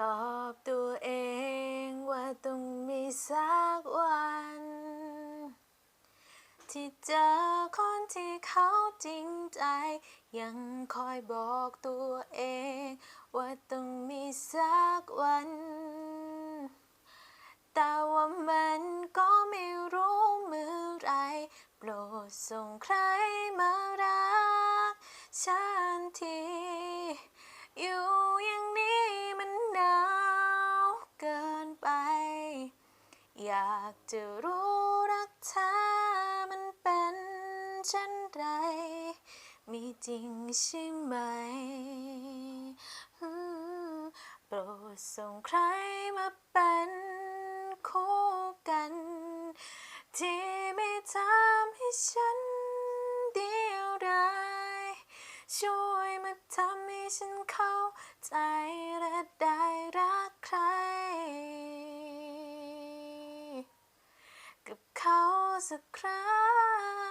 ตอบตัวเองว่าต้องมีสักวัน ที่เจอคนที่เขาจริงใจ ยังคอยบอกตัวเอง ว่าต้องมีสักวัน แต่ว่ามันก็ไม่รู้เมื่อไรโปรดส่งใครมารักฉันทีอยู่ อยากจะรู้รักเธอมันเป็นเช่นไร มีจริงใช่ไหมอืมโปรดส่งใครมาเป็นคู่กัน ที่ไม่ทำให้ฉันเดียวดายช่วยมาทำให้ฉันเข้าใจ was a crime.